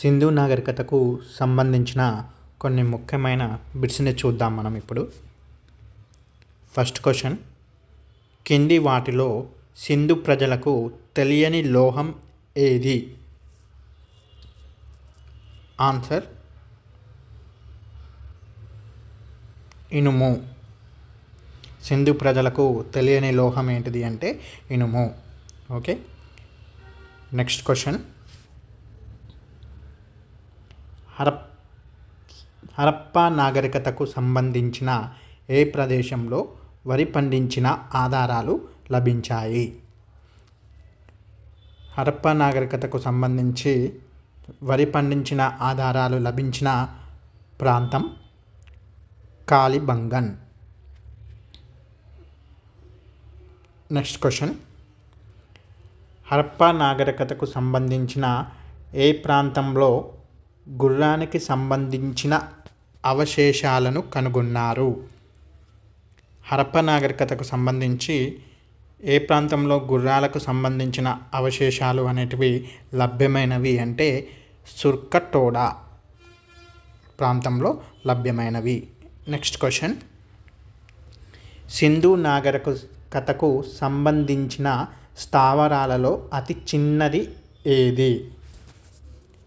సింధు నాగరికతకు సంబంధించిన కొన్ని ముఖ్యమైన బిట్స్ని చూద్దాం మనం ఇప్పుడు. First question. కింది వాటిలో సింధు ప్రజలకు తెలియని లోహం ఏది? ఆన్సర్. ఇనుము. సింధు ప్రజలకు తెలియని లోహం ఏంటిది అంటే ఇనుము. ఓకే. Next question. హరప్ హరప్పా నాగరికతకు సంబంధించిన ఏ ప్రదేశంలో వరి పండించిన ఆధారాలు లభించాయి? హరప్పా నాగరికతకు సంబంధించి వరి పండించిన ఆధారాలు లభించిన ప్రాంతం కాలిబంగన్. Next question. హరప్పా నాగరికతకు సంబంధించిన ఏ ప్రాంతంలో గుర్రానికి సంబంధించిన అవశేషాలను కనుగొన్నారు. హరప్ప నాగరికతకు సంబంధించి ఏ ప్రాంతంలో గుర్రాలకు సంబంధించిన అవశేషాలు అనేటివి లభ్యమైనవి అంటే సుర్కటోడా ప్రాంతంలో లభ్యమైనవి. Next question. సింధు నాగరిక కథకు సంబంధించిన స్థావరాలలో అతి చిన్నది ఏది?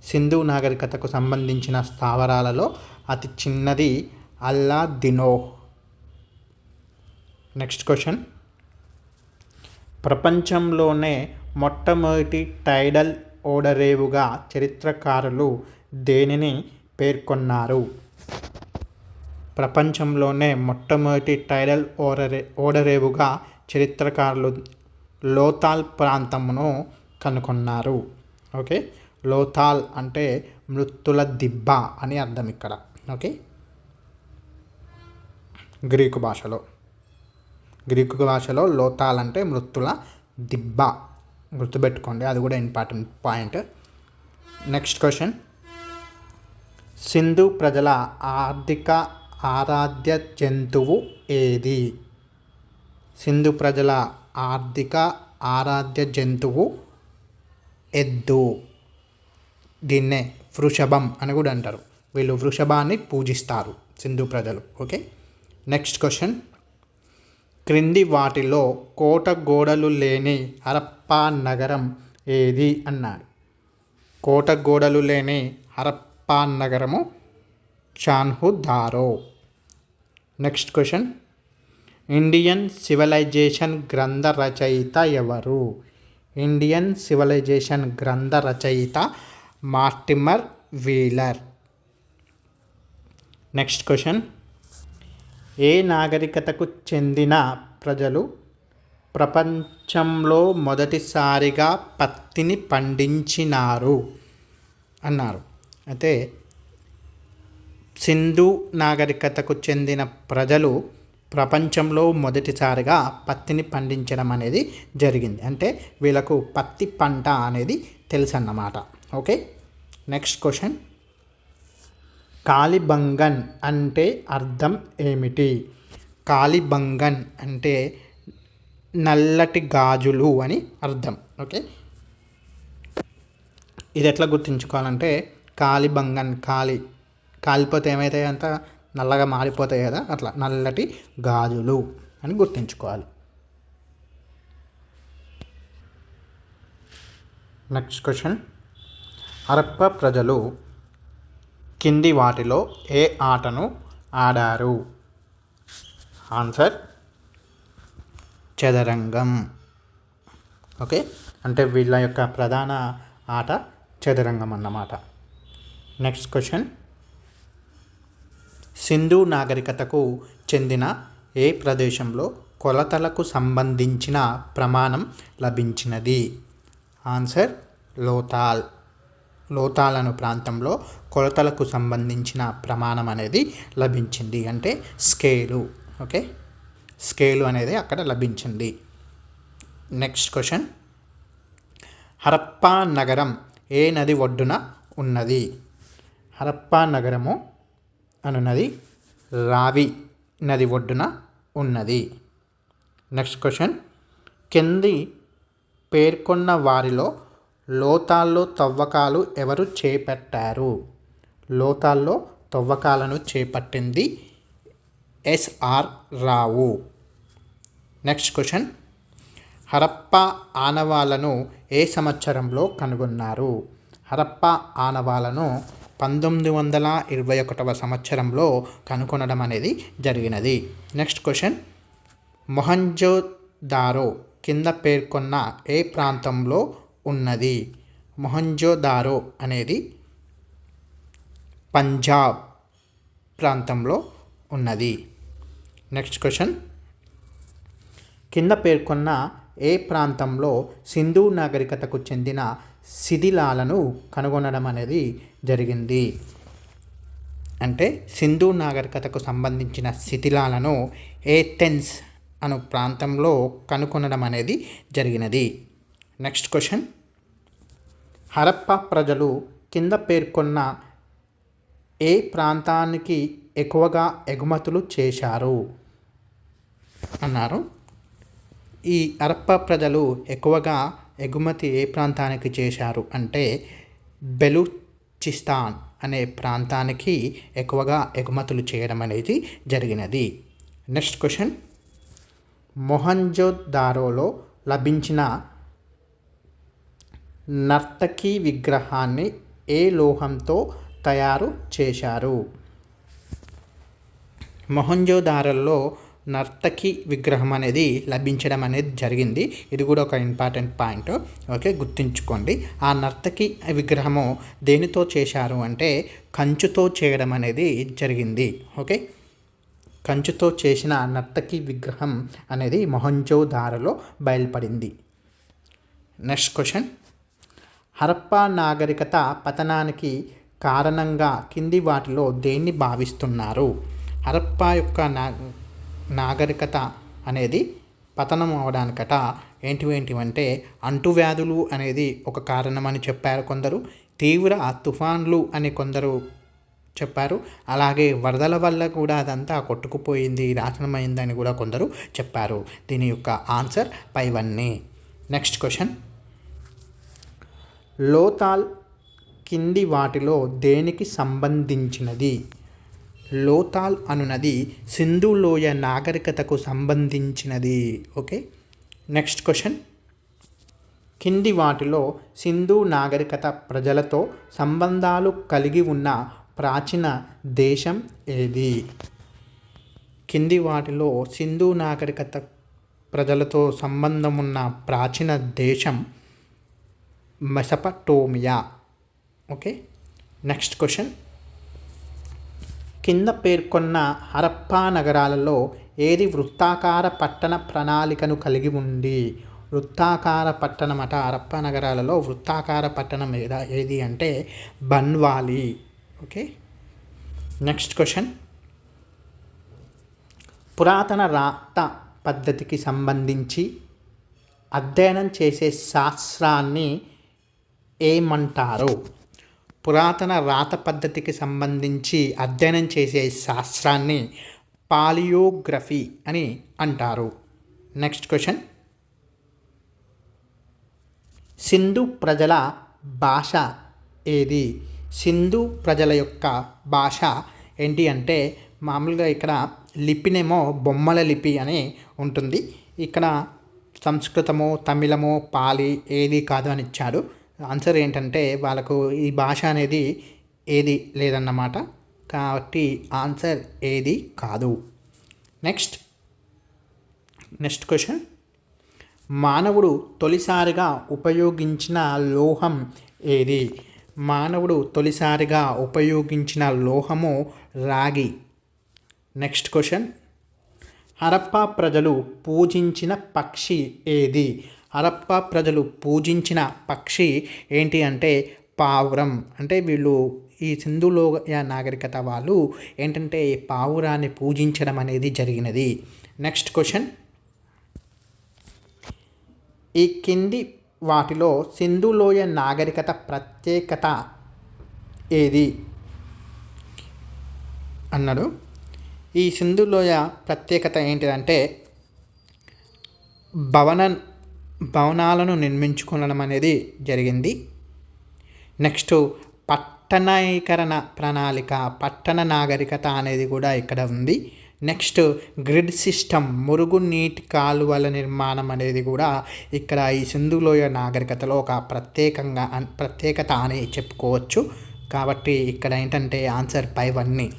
సింధు నాగరికతకు సంబంధించిన స్థావరాలలో అతి చిన్నది అల్లా దినో నెక్స్ట్ క్వశ్చన్ ప్రపంచంలోనే మొట్టమొదటి టైడల్ ఓడరేవుగా చరిత్రకారులు దేనిని పేర్కొన్నారు? ప్రపంచంలోనే మొట్టమొదటి టైడల్ ఓడరే ఓడరేవుగా చరిత్రకారులు లోతాల్ ప్రాంతమును కనుగొన్నారు. ఓకే లోతాల్ అంటే మృత్తుల దిబ్బ అని అర్థం ఇక్కడ. ఓకే? గ్రీకు భాషలో. గ్రీకు భాషలో లోతాల్ అంటే మృత్తుల దిబ్బ. గుర్తుపెట్టుకోండి అది కూడా important point. Next question. Sindhu ప్రజల ఆర్థిక ఆరాధ్య జంతువు ఏది? సింధు ప్రజల ఆర్థిక ఆరాధ్య జంతువు ఎద్దు. దీన్నే వృషభం అని కూడా అంటారు. వీళ్ళు వృషభాన్ని పూజిస్తారు సింధు ప్రజలు. ఓకే? Next question. క్రింది వాటిలో కోట గోడలు లేని హరప్పా నగరం ఏది అన్నాడు. కోట గోడలు లేని హరప్పా నగరము Chanhudaro next question. Indian civilization గ్రంథ రచయిత ఎవరు? ఇండియన్ సివిలైజేషన్ గ్రంథ రచయిత మార్టిమర్ వీలర్. నెక్స్ట్ క్వశ్చన్ ఏ నాగరికతకు చెందిన ప్రజలు ప్రపంచంలో మొదటిసారిగా పత్తిని పండించినారు? అన్నారు. అయితే సింధు నాగరికతకు చెందిన ప్రజలు ప్రపంచంలో మొదటిసారిగా పత్తిని పండించడం అనేది జరిగింది. అంటే వీళ్ళకు పత్తి పంట అనేది తెలుసు అన్నమాట ఓకే నెక్స్ట్ క్వశ్చన్ కాలిబంగన్ అంటే అర్థం ఏమిటి కాలిబంగన్ అంటే నల్లటి గాజులు అని అర్థం. ఓకే ఇది ఎట్లా గుర్తుంచుకోవాలంటే కాలిబంగన్ కాలి కాలిపోతే ఏమవుతాయి అంత? నల్లగా మారిపోతాయి కదా అట్లా నల్లటి గాజులు అని గుర్తుంచుకోవాలి. నెక్స్ట్ క్వశ్చన్ హరప్ప ప్రజలు కింది వాటిలో ఏ ఆటను ఆడారు? ఆన్సర్ చదరంగం. ఓకే? అంటే వీళ్ళ యొక్క ప్రధాన ఆట చదరంగం అన్నమాట. Next question. సింధు నాగరికతకు చెందిన ఏ ప్రదేశంలో కొలతలకు సంబంధించిన ప్రమాణం లభించినది? ఆన్సర్ లోతాల్. లోతాలను ప్రాంతంలో కొలతలకు సంబంధించిన ప్రమాణం అనేది లభించింది. అంటే స్కేలు. ఓకే? స్కేలు అనేది అక్కడ లభించింది. Next question. హరప్పా నగరం ఏ నది ఒడ్డున ఉన్నది? హరప్పా నగరము అనున్నది రావి నది ఒడ్డున ఉన్నది. Next question. కింది పేర్కొన్న వారిలో లోతాల్లో తవ్వకాలు ఎవరు చేపట్టారు? లోతాల్లో తవ్వకాలను చేపట్టింది SR Rao. Next question. Harappa ఆనవాలను ఏ సంవత్సరంలో కనుగొన్నారు? హరప్ప ఆనవాలను పంతొమ్మిది వందల ఇరవై ఒకటవ సంవత్సరంలో కనుగొనడం అనేది జరిగినది. Next question. మొహంజో దారో కింద పేర్కొన్న ఏ ప్రాంతంలో ఉన్నది. మొహంజోదారో అనేది పంజాబ్ ప్రాంతంలో ఉన్నది. Next question. కింద పేర్కొన్న ఏ ప్రాంతంలో సింధు నాగరికతకు చెందిన శిథిలాలను కనుగొనడం అనేది జరిగింది? అంటే సింధు నాగరికతకు సంబంధించిన శిథిలాలను ఏథెన్స్ అను ప్రాంతంలో కనుగొనడం అనేది జరిగినది. నెక్స్ట్ క్వశ్చన్ హరప్ప ప్రజలు కింద పేర్కొన్న ఏ ప్రాంతానికి ఎక్కువగా ఎగుమతులు చేశారు? అన్నారు. ఈ హరప్ప ప్రజలు ఎక్కువగా ఎగుమతి ఏ ప్రాంతానికి చేశారు? అంటే బెలూచిస్తాన్ అనే ప్రాంతానికి ఎక్కువగా ఎగుమతులు చేయడం అనేది జరిగినది. నెక్స్ట్ క్వశ్చన్ మొహంజోదారోలో లభించిన నర్తకి విగ్రహాన్ని ఏ లోహంతో తయారు చేశారు? మొహంజోదారల్లో నర్తకి విగ్రహం అనేది లభించడం అనేది జరిగింది. ఇది కూడా ఒక ఇంపార్టెంట్ పాయింట్. ఓకే గుర్తుంచుకోండి. ఆ నర్తకి విగ్రహము దేనితో చేశారు అంటే కంచుతో చేయడం అనేది జరిగింది. ఓకే కంచుతో చేసిన నర్తకి విగ్రహం అనేది మొహంజోదారలో బయలుపడింది. Next question. హరప్పా నాగరికత పతనానికి కారణంగా కింది వాటిలో దేన్ని భావిస్తున్నారు? హరప్పా యొక్క నా నాగరికత అనేది పతనం అవడానికట. ఏంటివేంటివంటే అంటువ్యాధులు అనేది ఒక కారణమని చెప్పారు కొందరు. తీవ్ర తుఫాన్లు అని కొందరు చెప్పారు. అలాగే వరదల వల్ల కూడా అదంతా కొట్టుకుపోయింది నాశనమైందని కూడా కొందరు చెప్పారు. దీని యొక్క ఆన్సర్ పైవన్నీ. Next question. లోతాల్ కింది వాటిలో దేనికి సంబంధించినది? లోతాల్ అనునది సింధు లోయ నాగరికతకు సంబంధించినది. ఓకే? Next question. కింది వాటిలో సింధు నాగరికత ప్రజలతో సంబంధాలు కలిగి ఉన్న ప్రాచీన దేశం ఏది? కింది వాటిలో సింధు నాగరికత ప్రజలతో సంబంధం ఉన్న ప్రాచీన దేశం మెసపటోమియా. ఓకే? Next question. కింద పేర్కొన్న హరప్పా నగరాలలో ఏది వృత్తాకార పట్టణ ప్రణాళికను కలిగి ఉంది? వృత్తాకార పట్టణం అట హరప్పా నగరాలలో వృత్తాకార పట్టణం ఏదా ఏది అంటే బన్వాలి. ఓకే? Next question. పురాతన రాత పద్ధతికి సంబంధించి అధ్యయనం చేసే శాస్త్రాన్ని ఏమంటారు? పురాతన రాత పద్ధతికి సంబంధించి అధ్యయనం చేసే శాస్త్రాన్ని పాలియోగ్రఫీ అని అంటారు. Next question. సింధు ప్రజల భాష ఏది? సింధు ప్రజల యొక్క భాష ఏంటి అంటే మామూలుగా ఇక్కడ లిపినేమో బొమ్మల లిపి అని ఉంటుంది. ఇక్కడ సంస్కృతము తమిళము పాలి ఏది కాదు అని ఇచ్చాడు. ఆన్సర్ ఏంటంటే వాళ్ళకు ఈ భాష అనేది ఏది లేదన్నమాట. కాబట్టి ఆన్సర్ ఏది కాదు. Next next question. మానవుడు తొలిసారిగా ఉపయోగించిన లోహం ఏది? మానవుడు తొలిసారిగా ఉపయోగించిన లోహము రాగి. Next question. హరప్పా ప్రజలు పూజించిన పక్షి ఏది? హరప్ప ప్రజలు పూజించిన పక్షి ఏంటి అంటే పావురం. అంటే వీళ్ళు ఈ సింధులోయ నాగరికత వాళ్ళు ఏంటంటే పావురాన్ని పూజించడం అనేది జరిగినది. Next question. ఈ కింది వాటిలో సింధులోయ నాగరికత ప్రత్యేకత ఏది? అన్నాడు. ఈ సింధులోయ ప్రత్యేకత ఏంటిదంటే భవన భవనాలను నిర్మించుకోవడం అనేది జరిగింది. నెక్స్ట్ పట్టణీకరణ ప్రణాళిక పట్టణ నాగరికత అనేది కూడా ఇక్కడ ఉంది. నెక్స్ట్ గ్రిడ్ సిస్టమ్ మురుగునీటి కాలువల నిర్మాణం అనేది కూడా ఇక్కడ ఈ సింధులోయ నాగరికతలో ఒక ప్రత్యేకంగా ప్రత్యేకత అని చెప్పుకోవచ్చు. కాబట్టి ఇక్కడ ఏంటంటే ఆన్సర్ పైవన్నీ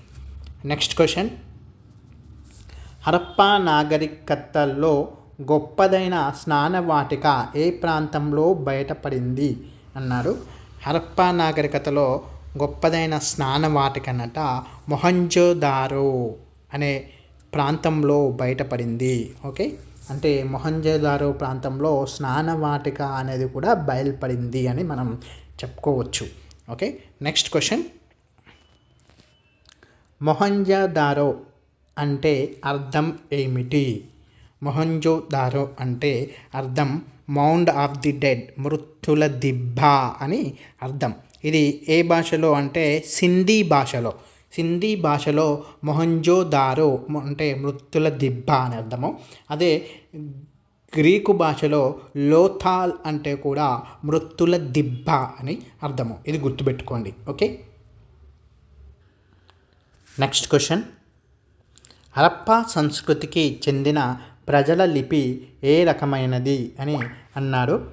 నెక్స్ట్ క్వశ్చన్ హరప్పా నాగరికతలో గొప్పదైన స్నానవాటిక ఏ ప్రాంతంలో బయటపడింది అన్నారు హరప్పా నాగరికతలో గొప్పదైన స్నాన వాటిక అన్నట మొహంజోదారో అనే ప్రాంతంలో బయటపడింది. ఓకే? అంటే మొహంజోదారో ప్రాంతంలో స్నాన వాటిక అనేది కూడా బయలుపడింది అని మనం చెప్పుకోవచ్చు. ఓకే? Next question. మొహంజోదారో అంటే అర్థం ఏమిటి? మొహంజో దారో అంటే అర్థం మౌండ్ ఆఫ్ ది డెడ్ మృత్యుల దిబ్బ అని అర్థం. ఇది ఏ భాషలో అంటే సింధీ భాషలో. సింధీ భాషలో మొహంజో దారో అంటే మృత్యుల దిబ్బ అని అర్థము. అదే గ్రీకు భాషలో లోథాల్ అంటే కూడా మృత్యుల దిబ్బ అని అర్థము. ఇది గుర్తుపెట్టుకోండి. ఓకే? Next question. హరప్పా సంస్కృతికి చెందిన ప్రజల లిపి ఏ రకమైనది అని అన్నాడు.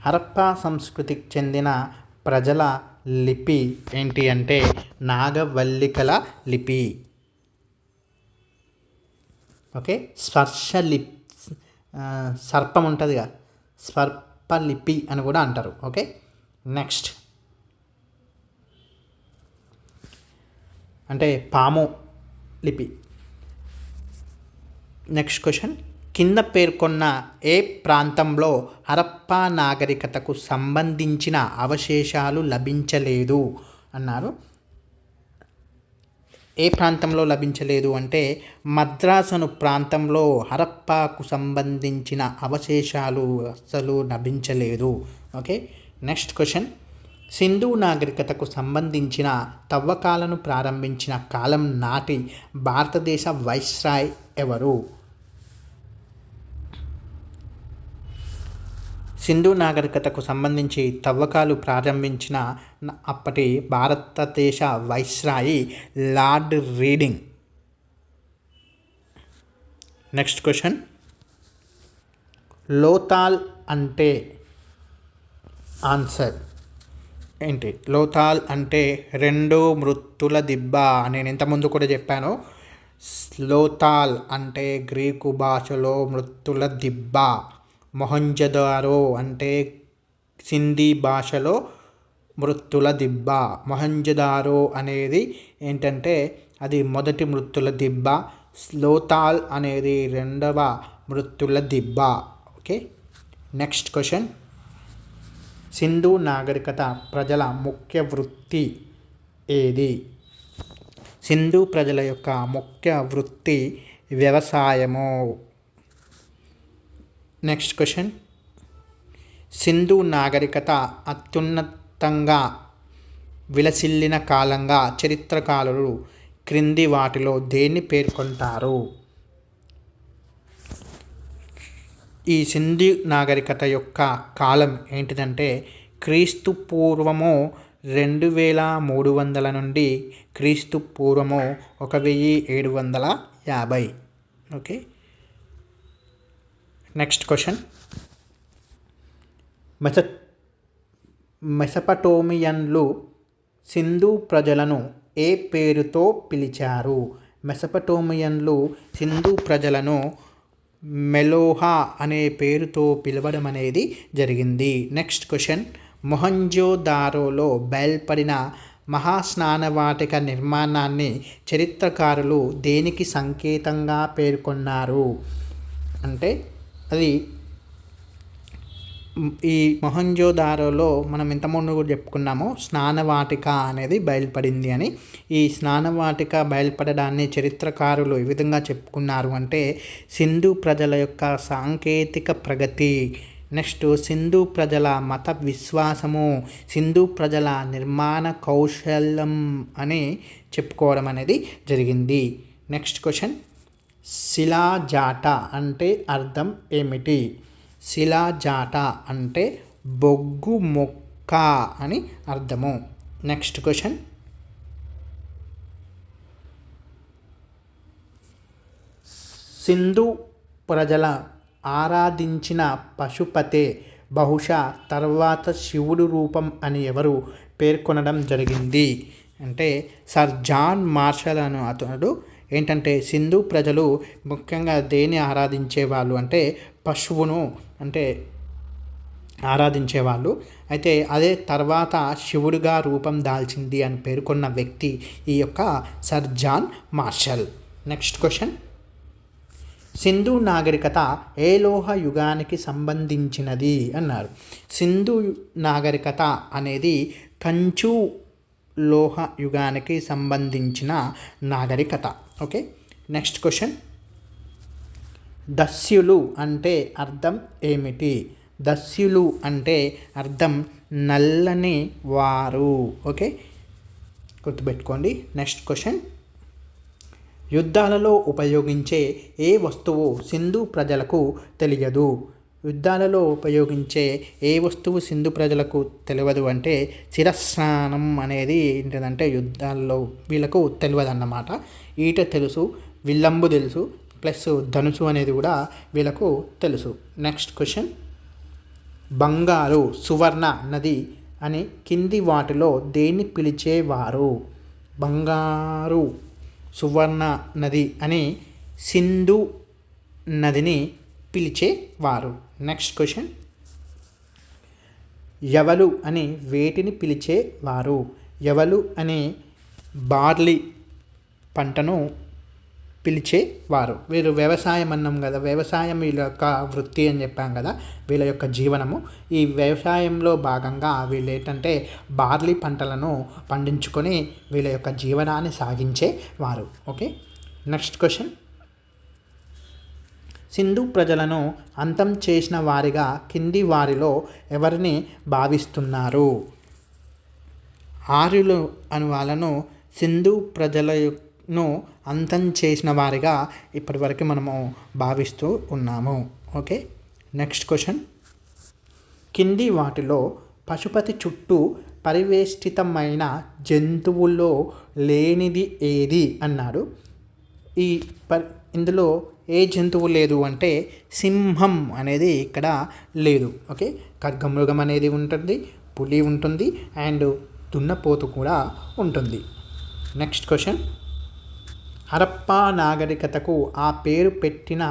హరప్పా సంస్కృతికి చెందిన ప్రజల లిపి ఏంటి అంటే నాగవల్లికల లిపి. ఓకే? స్పర్శ లిప్ సర్పం ఉంటుందిగా స్వర్పలిపి అని కూడా అంటారు. ఓకే? నెక్స్ట్. అంటే పాము లిపి. నెక్స్ట్ క్వశ్చన్ కింద పేర్కొన్న ఏ ప్రాంతంలో హరప్పా నాగరికతకు సంబంధించిన అవశేషాలు లభించలేదు? అన్నారు. ఏ ప్రాంతంలో లభించలేదు అంటే మద్రాసును ప్రాంతంలో హరప్పాకు సంబంధించిన అవశేషాలు అస్సలు లభించలేదు. ఓకే. నెక్స్ట్ క్వశ్చన్ సింధు నాగరికతకు సంబంధించిన తవ్వకాలను ప్రారంభించిన కాలం నాటి భారతదేశ వైస్రాయ్ ఎవరు? సింధు నాగరికతకు సంబంధించి తవ్వకాలు ప్రారంభించిన అప్పటి భారతదేశ viceroy lord Reading. Next question. Lothal అంటే ఆన్సర్. ఏంటి? లోతాల్ అంటే రెండు మృతుల దిబ్బ నేను ఇంతకుముందు కూడా చెప్పాను. స్లోతాల్ అంటే గ్రీకు భాషలో మృత్తుల దిబ్బ. మొహంజదారో అంటే సింధీ భాషలో మృత్తుల దిబ్బ. మొహంజదారో అనేది ఏంటంటే అది మొదటి మృత్తుల దిబ్బ. స్లోతాల్ అనేది రెండవ మృత్తుల దిబ్బ. ఓకే? Next question. సింధు నాగరికత ప్రజల ముఖ్య వృత్తి ఏది? సింధు ప్రజల యొక్క ముఖ్య వృత్తి వ్యవసాయము. నెక్స్ట్ క్వశ్చన్ సింధు నాగరికత అత్యున్నతంగా విలసిల్లిన కాలంగా చరిత్రకారులు క్రింది వాటిలో దేన్ని పేర్కొంటారు? ఈ సింధు నాగరికత యొక్క కాలం ఏంటిదంటే క్రీస్తు పూర్వము రెండు వేల మూడు వందల నుండి క్రీస్తు పూర్వము ఒక వెయ్యి ఏడు వందల యాభై. ఓకే. Next question. మెస మెసపటోమియన్లు సింధు ప్రజలను ఏ పేరుతో పిలిచారు? మెసపటోమియన్లు సింధు ప్రజలను మెలోహా అనే పేరుతో పిలవడం అనేది జరిగింది. Next question. మొహంజోదారోలో బయల్పడిన మహాస్నానవాటిక నిర్మాణాన్ని చరిత్రకారులు దేనికి సంకేతంగా పేర్కొన్నారు? అంటే అది ఈ మొహంజోదారోలో మనం ఇంతకుముందు కూడా చెప్పుకున్నాము స్నానవాటిక అనేది బయలుపడింది అని. ఈ స్నానవాటిక బయలుపడడాన్ని చరిత్రకారులు ఈ విధంగా చెప్పుకున్నారు అంటే సింధు ప్రజల యొక్క సాంకేతిక ప్రగతి నెక్స్ట్ సింధు ప్రజల మత విశ్వాసము సింధు ప్రజల నిర్మాణ కౌశలం అని చెప్పుకోవడం అనేది జరిగింది. Next question. శిలాజాట అంటే అర్థం ఏమిటి? శిలాజాట అంటే బొగ్గు మొక్క అని అర్థము. Next question. సింధు ప్రజల ఆరాధించిన పశుపతే బహుశా తర్వాత శివుడు రూపం అని ఎవరు పేర్కొనడం జరిగింది. అంటే సర్ జాన్ మార్షల్ అను అతడు ఏంటంటే సింధు ప్రజలు ముఖ్యంగా దేని ఆరాధించేవాళ్ళు అంటే పశువును అంటే ఆరాధించేవాళ్ళు. అయితే అదే తర్వాత శివుడిగా రూపం దాల్చింది అని పేర్కొన్న వ్యక్తి ఈ యొక్క sir John Marshall. Next question. Sindhu నాగరికత ఏ లోహ యుగానికి సంబంధించినది అన్నారు. సింధు నాగరికత అనేది కంచు లోహ యుగానికి సంబంధించిన నాగరికత. ఓకే? Next question. దస్యులు అంటే అర్థం ఏమిటి? దస్యులు అంటే అర్థం నల్లని వారు. ఓకే? గుర్తుపెట్టుకోండి. Next question. యుద్ధాలలో ఉపయోగించే ఏ వస్తువు సింధు ప్రజలకు తెలియదు? యుద్ధాలలో ఉపయోగించే ఏ వస్తువు సింధు ప్రజలకు తెలియదు అంటే శిరస్నానం అనేది ఏంటంటే యుద్ధాల్లో వీళ్ళకు తెలియదు అన్నమాట ఈట తెలుసు విల్లంబు తెలుసు ప్లస్ ధనుసు అనేది కూడా వీళ్ళకు తెలుసు. నెక్స్ట్ క్వశ్చన్ బంగారు సువర్ణ నది అని కింది వాటిలో దేన్ని పిలిచేవారు? బంగారు సువర్ణ నది అని సింధు నదిని పిలిచేవారు. నెక్స్ట్ క్వశ్చన్ ఎవలు అని వేటిని పిలిచేవారు? ఎవలు అనే బార్లీ పంటను పిలిచేవారు. వీరు వ్యవసాయం అన్నాం కదా వ్యవసాయం వీళ్ళ యొక్క వృత్తి అని చెప్పాం కదా వీళ్ళ యొక్క జీవనము. ఈ వ్యవసాయంలో భాగంగా వీళ్ళు ఏంటంటే బార్లీ పంటలను పండించుకొని వీళ్ళ యొక్క జీవనాన్ని సాగించేవారు. ఓకే? Next question. సింధు ప్రజలను అంతం చేసిన వారిగా కింది వారిలో ఎవరిని భావిస్తున్నారు? ఆర్యులు అని వాళ్ళను సింధు ను అంతం చేసిన వారిగా ఇప్పటివరకు మనము భావిస్తూ ఉన్నాము. ఓకే? Next question. కింది వాటిలో పశుపతి చుట్టూ పరివేష్టితమైన జంతువుల్లో లేనిది ఏది? అన్నాడు. ఈ ప ఇందులో ఏ జంతువు లేదు అంటే సింహం అనేది ఇక్కడ లేదు. ఓకే? ఖడ్గమృగం అనేది ఉంటుంది పులి ఉంటుంది అండ్ దున్నపోతు కూడా ఉంటుంది. Next question. హరప్పా నాగరికతకు ఆ పేరు పెట్టిన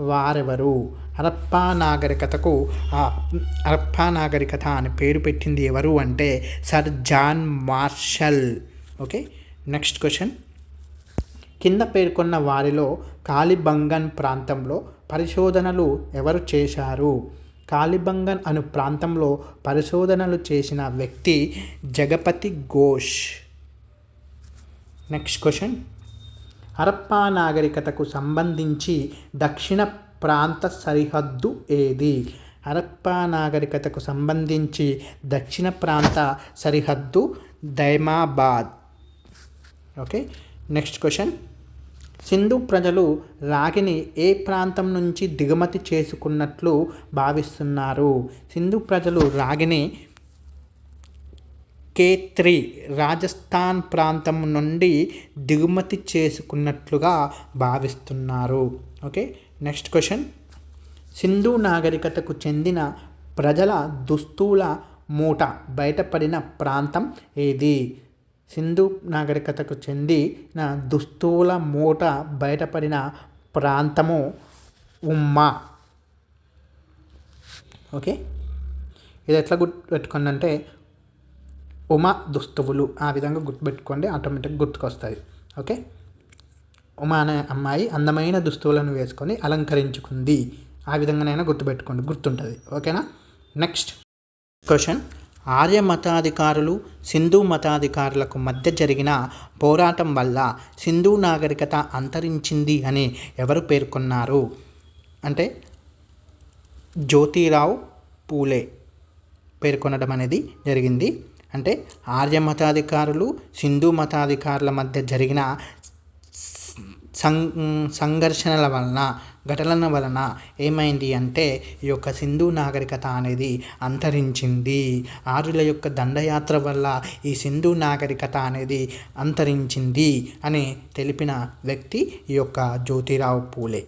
వారెవరు హరప్పా నాగరికతకు ఆ హరప్పా నాగరికత అని పేరు పెట్టింది ఎవరు అంటే sir John Marshall okay next question కింద పేర్కొన్న వారిలో కాలిబంగన్ ప్రాంతంలో పరిశోధనలు ఎవరు చేశారు కాలిబంగన్ అను ప్రాంతంలో పరిశోధనలు చేసిన వ్యక్తి జగపతి ఘోష్ నెక్స్ట్ క్వశ్చన్ హరప్పా నాగరికతకు సంబంధించి దక్షిణ ప్రాంత సరిహద్దు ఏది? హరప్పా నాగరికతకు సంబంధించి దక్షిణ ప్రాంత సరిహద్దు Daimabad. Okay next question. Sindhu ప్రజలు రాగిని ఏ ప్రాంతం నుంచి దిగుమతి చేసుకున్నట్లు భావిస్తున్నారు? సింధు ప్రజలు రాగిని కే త్రీ రాజస్థాన్ ప్రాంతం నుండి దిగుమతి చేసుకున్నట్లుగా భావిస్తున్నారు. Okay next question. సింధు నాగరికతకు చెందిన ప్రజల దుస్తుల మూట బయటపడిన ప్రాంతం ఏది? సింధు నాగరికతకు చెందిన దుస్తుల మూట బయటపడిన ప్రాంతము ఉమ్మా. ఓకే ఇది ఎట్లా గుర్తుపెట్టుకోండి అంటే ఉమా దుస్తువులు ఆ విధంగా గుర్తుపెట్టుకోండి ఆటోమేటిక్గా గుర్తుకొస్తుంది ఓకే? ఉమా అనే అమ్మాయి అందమైన దుస్తువులను వేసుకొని అలంకరించుకుంది. ఆ విధంగానైనా గుర్తుపెట్టుకోండి గుర్తుంటుంది. ఓకేనా? Next question. ఆర్య మతాధికారులు సింధు మతాధికారులకు మధ్య జరిగిన పోరాటం వల్ల సింధు నాగరికత అంతరించింది అని ఎవరు పేర్కొన్నారు? అంటే జ్యోతిరావు పూలే పేర్కొనడం అనేది జరిగింది. అంటే ఆర్య మతాధికారులు సింధు మతాధికారుల మధ్య జరిగిన సం సంఘర్షణల వలన ఘటనల వలన ఏమైంది అంటే ఈ యొక్క సింధు నాగరికత అనేది అంతరించింది. ఆర్యుల యొక్క దండయాత్ర వల్ల ఈ సింధు నాగరికత అనేది అంతరించింది అని తెలిపిన వ్యక్తి ఈ యొక్క జ్యోతిరావు పూలే.